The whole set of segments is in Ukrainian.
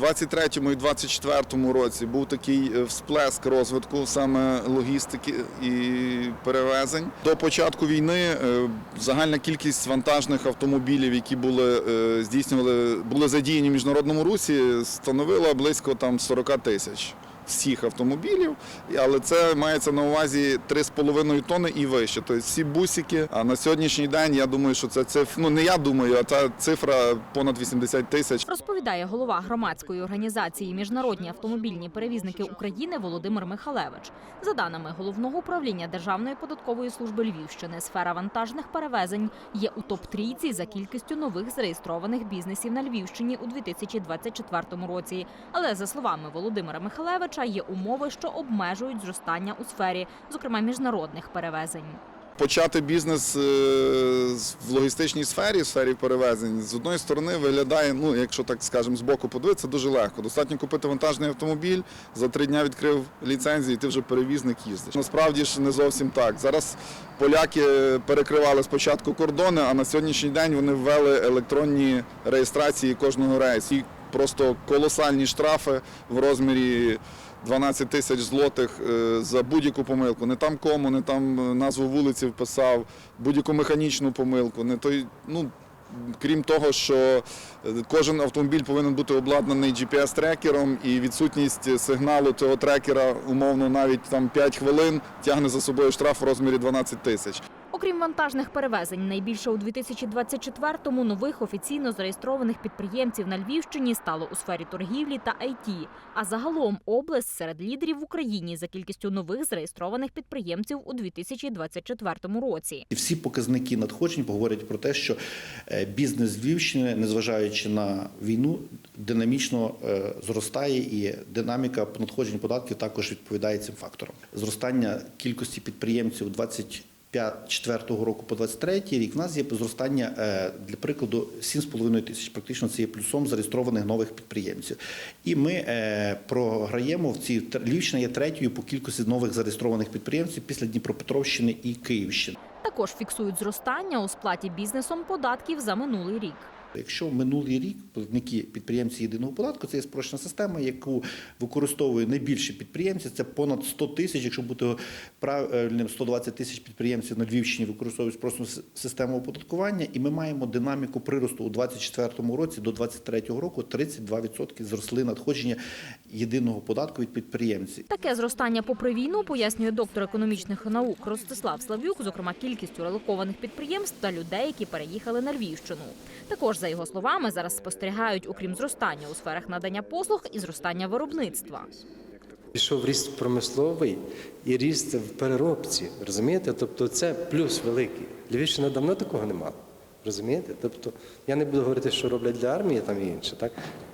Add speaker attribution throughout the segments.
Speaker 1: 23-му і 24-му році був такий е, всплеск розвитку саме логістики і перевезень. До початку війни е, загальна кількість вантажних автомобілів, які були е, здійснювали, були задіяні в міжнародному русі, становила близько там 40 тисяч. Всіх автомобілів, але це мається на увазі 3,5 тонни і вище. Тобто всі бусики. А на сьогоднішній день я думаю, що це цифра, ну не я думаю, а та цифра понад 80 тисяч.
Speaker 2: Розповідає голова громадської організації Міжнародні автомобільні перевізники України Володимир Михалевич. За даними головного управління Державної податкової служби Львівщини, сфера вантажних перевезень є у топ трійці за кількістю нових зареєстрованих бізнесів на Львівщині у 2024 році. Але за словами Володимира Михалевича, є умови, що обмежують зростання у сфері, зокрема міжнародних перевезень.
Speaker 1: Почати бізнес е, в логістичній сфері, в сфері перевезень, з одної сторони виглядає, ну якщо так скажемо, з боку подивитися, дуже легко. Достатньо купити вантажний автомобіль, за три дня відкрив ліцензію, і ти вже перевізник їздиш. Насправді ж не зовсім так. Зараз поляки перекривали спочатку кордони, а на сьогоднішній день вони ввели електронні реєстрації кожного рейсу. І просто колосальні штрафи в розмірі 12 тисяч злотих е, за будь-яку помилку. Не там кому, не там е, назву вулиці вписав, будь-яку механічну помилку. Не той, ну, крім того, що е, кожен автомобіль повинен бути обладнаний GPS-трекером, і відсутність сигналу цього трекера, умовно, навіть там 5 хвилин, тягне за собою штраф у розмірі 12 тисяч.
Speaker 2: Окрім вантажних перевезень, найбільше у 2024-му нових офіційно зареєстрованих підприємців на Львівщині стало у сфері торгівлі та ІТ. А загалом область серед лідерів в Україні за кількістю нових зареєстрованих підприємців у 2024 році.
Speaker 3: Всі показники надходжень говорять про те, що е, бізнес Львівщини, незважаючи на війну, динамічно е, зростає, і динаміка надходжень податків також відповідає цим факторам. Зростання кількості підприємців 24 року по 23 рік в нас є зростання е, для прикладу 7,5 тисяч. Практично це є плюсом зареєстрованих нових підприємців. І ми е, програємо в цій Львівщина є третьою по кількості нових зареєстрованих підприємців після Дніпропетровщини і Київщини.
Speaker 2: Також фіксують зростання у сплаті бізнесом податків за минулий рік.
Speaker 3: Якщо минулий рік платники підприємці єдиного податку, це є спрощена система, яку використовує найбільші підприємці. Це понад 100 тисяч, якщо бути правильним, 120 тисяч підприємців на Львівщині використовують спрощену систему оподаткування, і ми маємо динаміку приросту у 2024 році до 2023 року 32% зросли надходження єдиного податку від підприємців.
Speaker 2: Таке зростання попри війну пояснює доктор економічних наук Ростислав Слав'юк, зокрема кількістю релокованих підприємств та людей, які переїхали на Львівщину. Також, за його словами, зараз спостерігають, окрім зростання у сферах надання послуг, і зростання виробництва.
Speaker 4: Пішов ріст промисловий і ріст в переробці. Розумієте? Тобто це плюс великий. Львівщина давно такого не мала. Розумієте? Тобто я не буду говорити, що роблять для армії там і інше, так?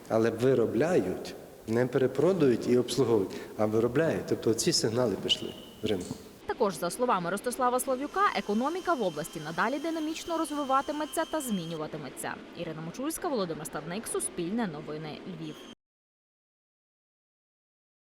Speaker 4: але виробляють, не перепродають і обслуговують, а виробляють. Тобто ці сигнали пішли в ринку.
Speaker 2: Також, за словами Ростислава Слав'юка, економіка в області надалі динамічно розвиватиметься та змінюватиметься. Ірина Мочульська, Володимир Ставник, Суспільне новини, Львів.